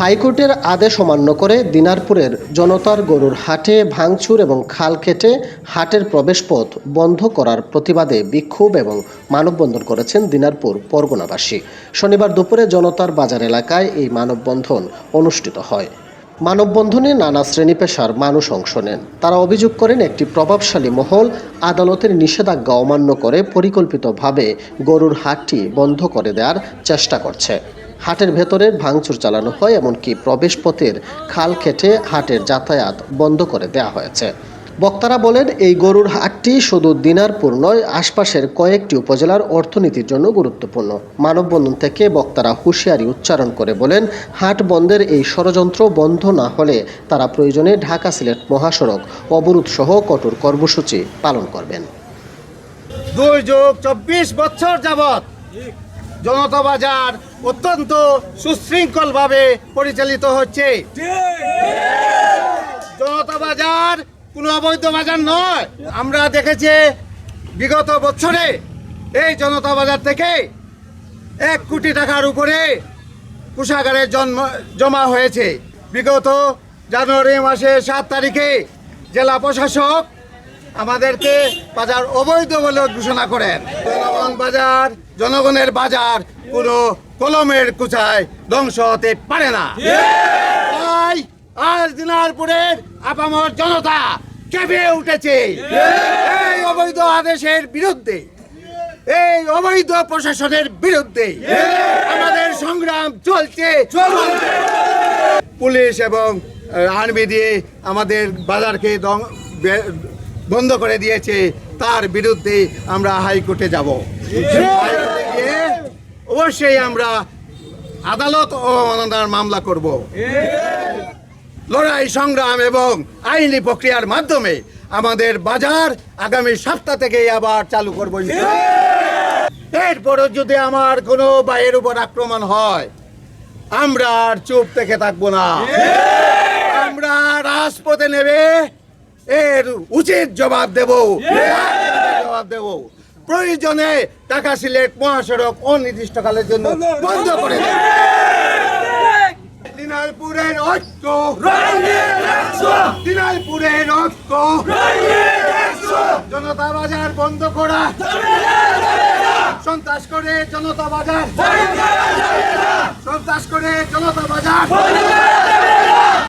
হাইকোর্টের আদেশ অমান্য করে দিনারপুরের জনতার গরুর হাটে ভাঙচুর এবং খাল কেটে হাটের প্রবেশপথ বন্ধ করার প্রতিবাদে বিক্ষোভ এবং মানববন্ধন করেছেন দিনারপুর পরগনাবাসী। শনিবার দুপুরে জনতার বাজার এলাকায় এই মানববন্ধন অনুষ্ঠিত হয়। মানববন্ধনে নানা শ্রেণি পেশার মানুষ অংশ নেন। তারা অভিযোগ করেন, একটি প্রভাবশালী মহল আদালতের নিষেধাজ্ঞা অমান্য করে পরিকল্পিতভাবে গরুর হাটটি বন্ধ করে দেওয়ার চেষ্টা করছে। হাটের ভেতরের ভাঙচুর চালানো হয়, এমনকি প্রবেশপথের খাল কেটে হাটের যাতায়াত বন্ধ করে দেওয়া হয়েছে। বক্তারা বলেন, এই গরুর হাটটি শুধু দিনারপুর নয়, আশপাশের কয়েকটি উপজেলার অর্থনীতির জন্য গুরুত্বপূর্ণ। মানববন্ধন থেকে বক্তারা হুঁশিয়ারি উচ্চারণ করে বলেন, হাট বন্ধের এই ষড়যন্ত্র বন্ধ না হলে তারা প্রয়োজনে ঢাকা সিলেট মহাসড়ক, অবরোধ সহ কঠোর কর্মসূচি পালন করবেন। দুই যুগ চব্বিশ বছর যাবৎ জনতা বাজার অত্যন্ত সুশৃঙ্খলভাবে পরিচালিত হচ্ছে। জনতা বাজার কোনো অবৈধ বাজার নয়। আমরা দেখেছি বিগত বছরে এই জনতা বাজার থেকে এক কোটি টাকার উপরে কোষাগারের জন্ম, জমা হয়েছে। বিগত জানুয়ারি মাসের সাত তারিখে জেলা প্রশাসক আমাদেরকে বাজার অবৈধ বলে ঘোষণা করেন। বাজার, জনগণের বাজার কোনো কলমের কুচায় ধ্বংস হতে পারে না। তাই আজ দিনারপুরের আপামর জনতা কেঁপে উঠেছে। এই অবৈধ আদেশের বিরুদ্ধে, এই অবৈধ প্রশাসনের বিরুদ্ধে আমাদের সংগ্রাম চলছে। পুলিশ এবং আর্মি দিয়ে আমাদের বাজারকে বন্ধ করে দিয়েছে। তার বিরুদ্ধে আমরা হাইকোর্টে যাব। অবশ্যই আমরা আদালত ও অবমাননার মামলা করব। লড়াই, সংগ্রাম এবং আইনি প্রক্রিয়ার মাধ্যমে আমাদের বাজার আগামী সপ্তাহ থেকে আবার চালু করব। এরপরও যদি আমার কোনো বাইয়ের উপর আক্রমণ হয়, আমরা আর চুপ থেকে থাকব না। আমরা রাজপথে নেবে এর উচিত জবাব দেব। জবাব দেব। প্রয়োজনে ঢাকা সিলেট মহাসড়ক অনির্দিষ্টকালের জন্য বন্ধ করে দিনাজপুরের ঐক্য। দিনাজপুরের ঐক্য। জনতা বাজার বন্ধ করা। সন্ত্রাস করে জনতা বাজার। সন্ত্রাস করে জনতা বাজার।